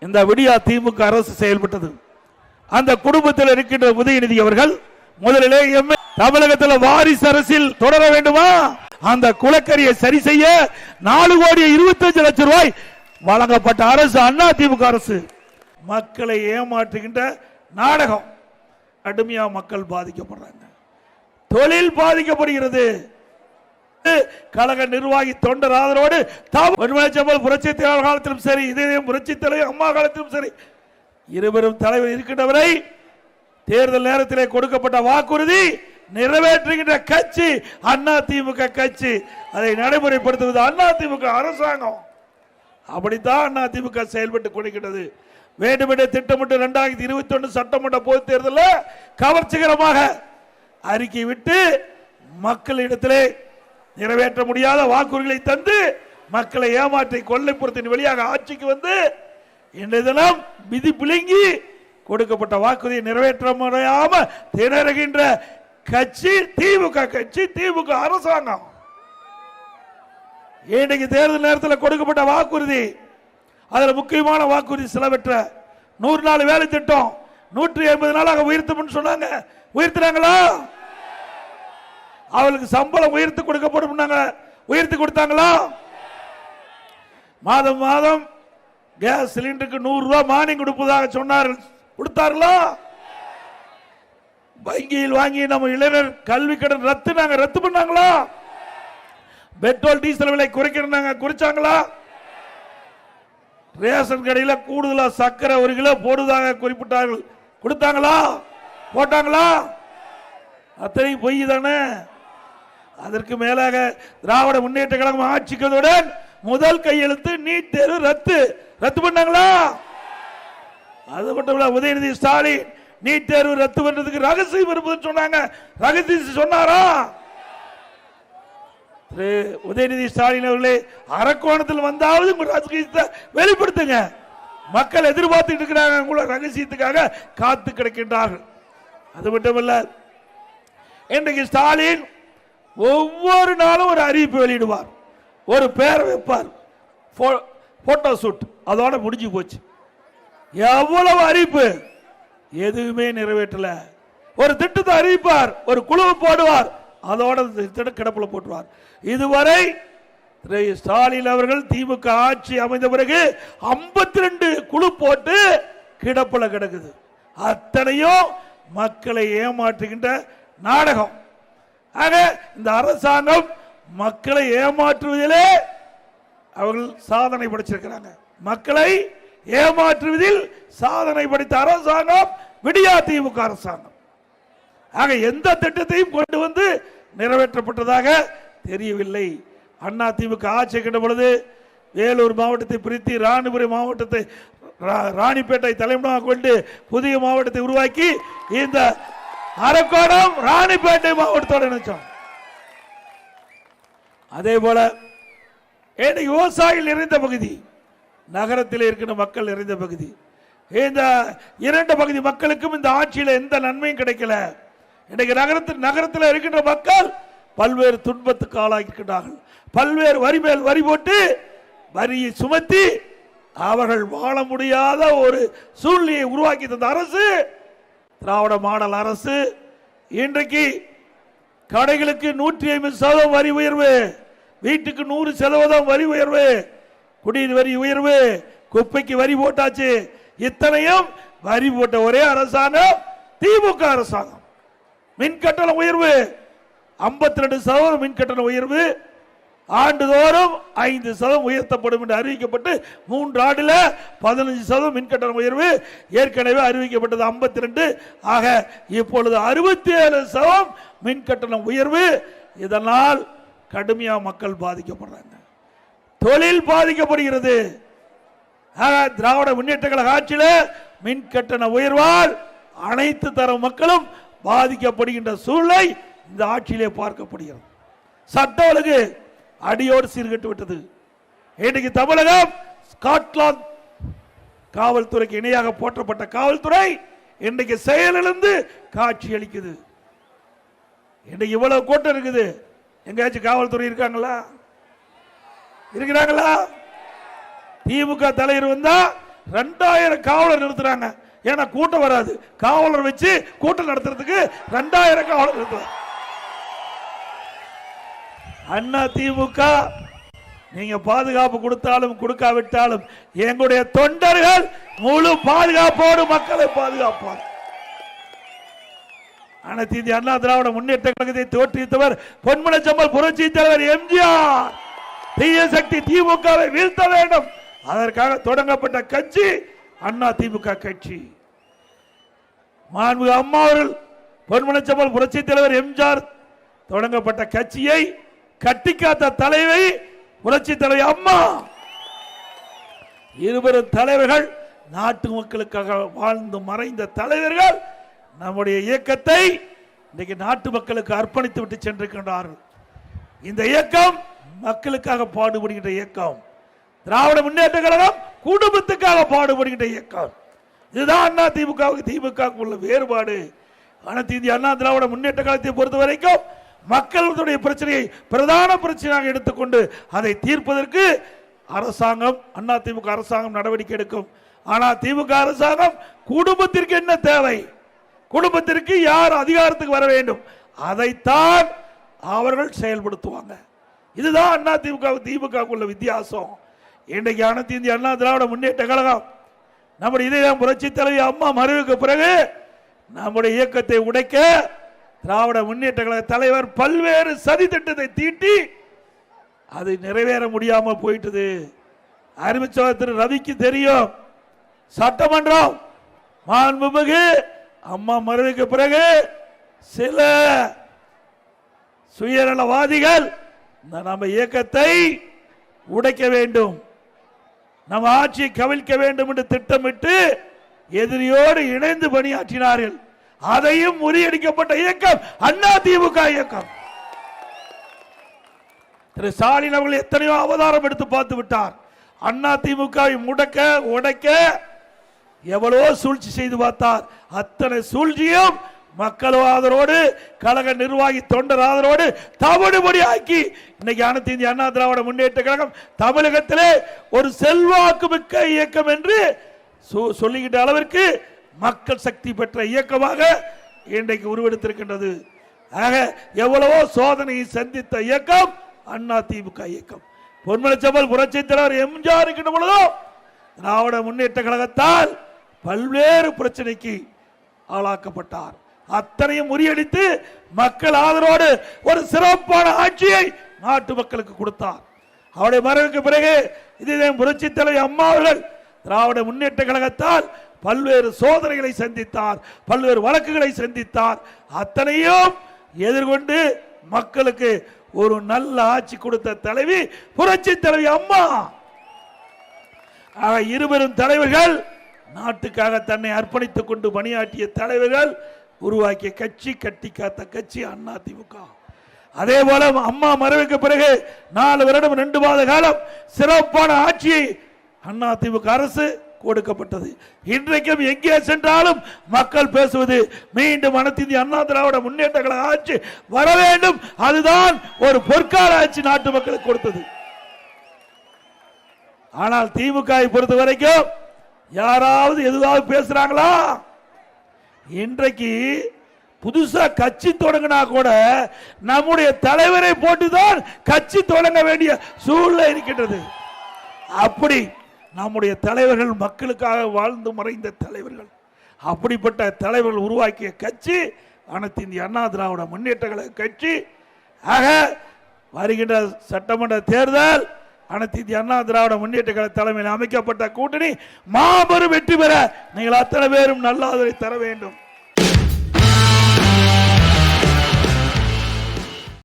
இந்த விடியா திமுக அரசு செயல்பட்டது. அந்த குடும்பத்தில் இருக்கின்ற உதயநிதி அவர்கள் முதலிலே எம்ஏ தமிழகத்தில் வாரிசு அரசில் தொடர வேண்டுமா? அந்த குளக்கரியை சரி செய்ய நாலு கோடி இருபத்தஞ்சு லட்சம் ரூபாய் வழங்கப்பட்ட அரசு அண்ணா திமுக அரசு. மக்களை ஏமாற்றுகின்ற நாடகம். கடுமையா மக்கள் பாதிக்கப்படுறாங்க. தொழில் பாதிக்கப்படுகிறது. கழக நிர்வாகி தொண்டர் ஆதரவோடு தாமல் புரட்சி தலைவர் காலத்திலும் சரி இதே புரட்சி தலைவர் அம்மா காலத்திலும் சரி இருவரும் தலைவர் இருக்கின்றவரை தேர்தல் நேரத்திலே கொடுக்கப்பட்ட வாக்குறுதி நிறைவேற்றுகின்ற கட்சி அண்ணா திமுக கட்சி. அதை நடைமுறைப்படுத்துவது அண்ணா திமுக அரசாங்கம். அப்படித்தான் அண்ணா திமுக செயல்பட்டு கொடுக்கின்றது வேண்டுமென்றே திட்டமிட்டு இரண்டாயிரத்தி இருபத்தி ஒன்று சட்டமன்ற பொது தேர்தலில் கவர்ச்சிகரமாக அறிக்கை விட்டு மக்களிடத்திலே நிறைவேற்ற முடியாத வாக்குறுதிகளை தந்து மக்களை ஏமாற்றி கொள்ளைப்புறத்தின் வழியாக ஆட்சிக்கு வந்து இன்றைய தினம் விதி பிழுங்கி கொடுக்கப்பட்ட வாக்குறுதியை நிறைவேற்ற முடியாம திணறுகின்ற கட்சி திமுக கட்சி திமுக அரசாங்கம். இன்றைக்கு தேர்தல் நேரத்தில் கொடுக்கப்பட்ட வாக்குறுதி அதில் முக்கியமான வாக்குறுதி சிலவற்ற நூறு நாள் வேலை திட்டம் நூற்றி ஐம்பது நாளாக உயர்த்தும் சொன்னாங்க. உயர்த்தினாங்களா அவளுக்கு சம்பளம் உயர்த்து கொடுக்கப்படும் உயர்த்தி கொடுத்தாங்களா? மாதம் மாதம் கேஸ் சிலிண்டருக்கு நூறு ரூபாய் மானியம் கொடுப்பதாக சொன்னார்கள் கொடுத்தார்களா? வங்கியில் வாங்கி நம்ம இளைஞர் கல்வி கடன் ரத்து நாங்க ரத்து பண்ணாங்களா? பெட்ரோல் டீசல் விலை குறைக்கிறாங்க குறைச்சாங்களா? ரேஷன் கடையில் கூடுதலாக சர்க்கரை ஒரு கிலோ போடுவதாக குறிப்பிட்டார்கள். கொடுத்தாங்களா? போட்டாங்களா? அத்தனை பொய் தானே? அதற்கு மேலாக திராவிட முன்னேற்ற கழகம் ஆட்சிக்கதுடன் முதல் கையெழுத்து நீட் தேர்வு ரத்து. ரத்து பண்ணாங்களா? அது மட்டும் இல்ல உதயநிதி ஸ்டாலின் நீட் தேர்வு ரத்து பண்றதுக்கு ரகசியம் இருப்பதுன்னு சொன்னாங்க. ரகசியம் சொன்னாரா? திரு உதயநிதி ஸ்டாலின் அவர்களே அரக்கோணத்தில் வந்தாவது உங்க ரகசியத்தை வெளிப்படுத்துங்க. மக்கள் எதிர்பார்த்துட்டு இருக்கிறாங்க உங்களோட ரகசியத்துக்காக காத்து கிடக்கின்றார்கள். அது மட்டுமல்ல இன்றைக்கு ஸ்டாலின் ஒவ்வொரு நாளும் ஒரு அறிவிப்பு வெளியிடுவார். ஒரு பேர் வைப்பார். போட்டோ ஷூட் அதோட முடிஞ்சு போச்சு. எவ்வளவு அறிவிப்பு? எதுவுமே நிறைவேற்றல. ஒரு திட்டத்தை அறிவிப்பார். ஒரு குழுவை போடுவார். அதோட திட்டம் கிடப்பில் போட்டுவார் இதுவரை ஸ்டாலின் அவர்கள் திமுக ஆட்சி அமைந்த பிறகு 52 ரெண்டு குழு போட்டு கிடப்பில் கிடக்குது. அத்தனையும் மக்களை ஏமாற்றுகின்ற நாடகம். ஆக இந்த அரசாங்கம் மக்களை ஏமாற்றுவதிலே அவர்கள் சாதனை படைச்சிருக்கிறாங்க. மக்களை ஏமாற்றுவதில் சாதனை படைத்த அரசாங்கம் விடியா திமுக அரசாங்கம். ஆக எந்த திட்டத்தையும் கொண்டு வந்து நிறைவேற்றப்பட்டதாக தெரியவில்லை. அண்ணா திமுக ஆட்சி கண்ட பொழுது வேலூர் மாவட்டத்தை பிரித்து ராணிபுரி மாவட்டத்தை ரா- ராணிப்பேட்டை தலைமையாக கொண்டு புதிய மாவட்டத்தை உருவாக்கி இந்த அரக்கோணம் ராணிப்பேட்டை மாவட்டத்தோடு இணைச்சோம் அதே போல இன்னைக்கு விவசாயிகள் நிறைந்த பகுதி நகரத்தில் இருக்கிற மக்கள் நிறைந்த பகுதி இந்த இரண்டு பகுதி மக்களுக்கும் இந்த ஆட்சியில் எந்த நன்மையும் கிடைக்கல. இன்றைக்கு நகரத்தில் நகரத்தில் இருக்கின்ற மக்கள் பல்வேறு துன்பத்துக்கு ஆளாகியிருக்கிறார்கள் பல்வேறு வரி மேல் வரி போட்டு வரியை சுமத்தி அவர்கள் வாழ முடியாத ஒரு சூழ்நிலையை உருவாக்கி தந்த அரசு திராவிட மாடல் அரசு இன்றைக்கு கடைகளுக்கு நூற்றி ஐம்பது சதவீதம் வரி உயர்வு வீட்டுக்கு நூறு சதவீதம் வரி உயர்வு குடிநீர் வரி உயர்வு குப்பைக்கு வரி போட்டாச்சு. இத்தனையும் வரி போட்ட ஒரே அரசாங்கம் திமுக அரசாங்கம். மின் கட்டண உயர்வு 52% ரெண்டு சதவீதம் மின் கட்டண உயர்வு ஆண்டுதோறும் ஐந்து சதவீதம் உயர்த்தப்படும் என்று அறிவிக்கப்பட்டு மூன்று ஆண்டில் பதினஞ்சு சதவீதம் மின் கட்டண உயர்வு ஏற்கனவே அறிவிக்கப்பட்டது 52 ரெண்டு ஆக இப்பொழுது அறுபத்தி ஏழு சதவீதம் மின்கட்டண உயர்வு. இதனால் கடுமையாக மக்கள் பாதிக்கப்படுறாங்க. தொழில் பாதிக்கப்படுகிறது. ஆக, திராவிட முன்னேற்ற கழக ஆட்சியில் மின் கட்டண உயர்வால் அனைத்து தர மக்களும் பாதிக்கப்படுகின்ற சூழ்நிலை இந்த ஆட்சியிலே பார்க்கப்படுகிறது. சட்ட ஒழுங்கு அடியோடு சீர்கட்டு விட்டது. இன்றைக்கு தமிழகம் ஸ்காட்லாந்து காவல்துறைக்கு இணையாக போற்றப்பட்ட காவல்துறை இன்றைக்கு செயலிழந்து காட்சி அளிக்குது. இன்னைக்கு இவ்வளவு கூட்டம் இருக்குது. எங்கேயாச்சும் காவல்துறை இருக்காங்களா? இருக்கிறாங்களா? திமுக தலைவர் வந்தா ரெண்டாயிரம் காவலர் நிறுத்துறாங்க. ஏன்னா கூட்டம் வராது. காவலர் வச்சு கூட்டம் நடத்துறதுக்கு ரெண்டாயிரம் காவலர் நிறுத்துறாங்க. அண்ணா திமுக நீங்க பாதுகாப்பு கொடுத்தாலும் கொடுக்காவிட்டாலும் எங்களுடைய தொண்டர்கள் முழு பாதுகாப்போடு மக்களை பாதுகாப்பார். அனைத்து இந்திய அண்ணா திராவிட முன்னேற்ற கழகத்தை தோற்றுவித்தவர் பொன்மனச்சம்பல் புரட்சி தலைவர் எம்ஜிஆர். தீய சக்தி திமுகவை வீழ்த்த வேண்டும். அதற்காக தொடங்கப்பட்ட கட்சி அண்ணா திமுக கட்சி. மாண்பு அம்மா அவர்கள் பொன்மனச்சம்பல் புரட்சி தலைவர் எம்ஜிஆர் தொடங்கப்பட்ட கட்சியை கட்டிக்காத்த தலைவை புரட்சி தலைவி அம்மா. இருவரும் தலைவர்கள் நாட்டு மக்களுக்காக வாழ்ந்து மறைந்த தலைவர்கள் நம்முடைய இயக்கத்தை இன்னைக்கு நாட்டு மக்களுக்கு அர்ப்பணித்து விட்டு சென்றிருக்கின்றார்கள். இந்த இயக்கம் மக்களுக்காக பாடுபடுகின்ற இயக்கம். திராவிட முன்னேற்ற கழகம் குடும்பத்துக்காக பாடுபடுகின்ற இயக்கம். இதுதான் அண்ணா திமுகவுக்கு திமுக உள்ள வேறுபாடு. அனைத்து இந்திய அண்ணா திராவிட முன்னேற்ற கழகத்தை பொறுத்த வரைக்கும் மக்களுடைய பிரச்சனையை பிரதான பிரச்சனையாக எடுத்துக்கொண்டு அதை தீர்ப்பதற்கு அரசாங்கம் அண்ணா திமுக அரசாங்கம் நடவடிக்கை எடுக்கும். ஆனால் திமுக அரசாங்கம் குடும்பத்திற்கு என்ன தேவை? குடும்பத்திற்கு யார் அதிகாரத்துக்கு வர வேண்டும்? அதைத்தான் அவர்கள் செயல்படுத்துவாங்க. இதுதான் அண்ணா திமுக திமுக உள்ள வித்தியாசம். இன்றைக்கு அனைத்து இந்திய அண்ணா திராவிட முன்னேற்ற கழகம் நம்முடைய இதயம் புரட்சி தலைவி அம்மா மறைவுக்கு பிறகு நம்முடைய இயக்கத்தை உடைக்க திராவிட முன்னேற்ற கழக தலைவர் பல்வேறு சதி திட்டத்தை தீட்டி அது நிறைவேற முடியாமல் போயிட்டது. அறிவிச்சவர் திரு ரவிக்கு தெரியும். சட்டமன்றம் மாண்புமிகு அம்மா மறைவுக்கு பிறகு சில சுயநலவாதிகள் இந்த நம்ம இயக்கத்தை உடைக்க வேண்டும். நம்ம ஆட்சியை கவிழ்க்க வேண்டும் என்று திட்டமிட்டு எதிரியோடு இணைந்து பணியாற்றினார்கள். அதையும் முறியடிக்கப்பட்ட இயக்கம் அண்ணா திமுக இயக்கம். திரு ஸ்டாலின் அவர்கள் எத்தனையோ அவதாரம் எடுத்து பார்த்து விட்டார். அண்ணா திமுகவை முடக்க உடைக்க எவ்வளவோ சூழ்ச்சி செய்து பார்த்தார். அத்தனை சூழ்ச்சியும் மக்கள் ஆதரவோடு கழக நிர்வாகி தொண்டர் ஆதரவோடு தவிடுபடி ஆக்கி இன்னைக்கு அனைத்து இந்திய அண்ணா திராவிட முன்னேற்ற கழகம் தமிழகத்திலே ஒரு செல்வாக்கு மிக்க இயக்கம் என்று சொ- அளவிற்கு மக்கள் சக்தி பெற்ற இயக்கமாக இன்றைக்கு உருவெடுத்திருக்கின்றது. ஆக எவ்வளவோ சோதனையை சந்தித்த இயக்கம் அண்ணா திமுக இயக்கம். பொன்மலைச்சம்பல் புரட்சி தலைவர் எம்ஜிஆர் இருக்கின்ற பொழுதும் திராவிட முன்னேற்ற கழகத்தால் பல்வேறு பிரச்சனைக்கு ஆளாக்கப்பட்டார். அத்தனையும் முறியடித்து மக்கள் ஆதரவோடு ஒரு சிறப்பான ஆட்சியை நாட்டு மக்களுக்கு கொடுத்தார். அவருடைய மறைவுக்கு பிறகு இதே புரட்சி தலைவர் அம்மா அவர்கள் திராவிட முன்னேற்ற கழகத்தால் பல்வேறு சோதனைகளை சந்தித்தார் பல்வேறு வழக்குகளை சந்தித்தார். அத்தனையும் எதிர்கொண்டு மக்களுக்கு ஒரு நல்ல ஆட்சி கொடுத்த தலைவி புரட்சி தலைவி அம்மா. ஆக இருவரும் தலைவர்கள் நாட்டுக்காக தன்னை அர்ப்பணித்துக் கொண்டு பணியாற்றிய தலைவர்கள் உருவாக்கிய கட்சி கட்டி காத்த கட்சி அண்ணா திமுக அதே போல அம்மா மறைவுக்கு பிறகு நாலு வருடம் ரெண்டு மாத காலம் சிறப்பான ஆட்சியை அண்ணா திமுக அரசு கொடுக்கப்பட்டது இன்றைக்கும் எங்கே சென்றாலும் மக்கள் பேசுவது மீண்டும் அனைத்து அண்ணா திராவிட முன்னேற்ற கழக ஆட்சி வர வேண்டும். அதுதான் ஒரு பொற்கால ஆட்சி நாட்டு மக்களுக்கு கொடுத்தது. ஆனால் திமுக பொறுத்த வரைக்கும் யாராவது எதுவாவது பேசுறாங்களா? இன்றைக்கு புதுசா கட்சி தொடங்கினா கூட நம்முடைய தலைவரை போட்டுதான் கட்சி தொடங்க வேண்டிய சூழ்நிலை இருக்கின்றது. அப்படி நம்முடைய தலைவர்கள் மக்களுக்காக வாழ்ந்து மறைந்த தலைவர்கள். அப்படிப்பட்ட தலைவர்கள் உருவாக்கிய கட்சி அனைத்து இந்திய அண்ணா திராவிட முன்னேற்ற கழக கட்சி. ஆக வருகின்ற சட்டமன்ற தேர்தல் அனைத்து இந்திய அண்ணா திராவிட முன்னேற்ற கழக தலைமையில் அமைக்கப்பட்ட கூட்டணி மாபெரும் வெற்றி பெற நீங்கள் அத்தனை பேரும் நல்லாதரை தர வேண்டும்.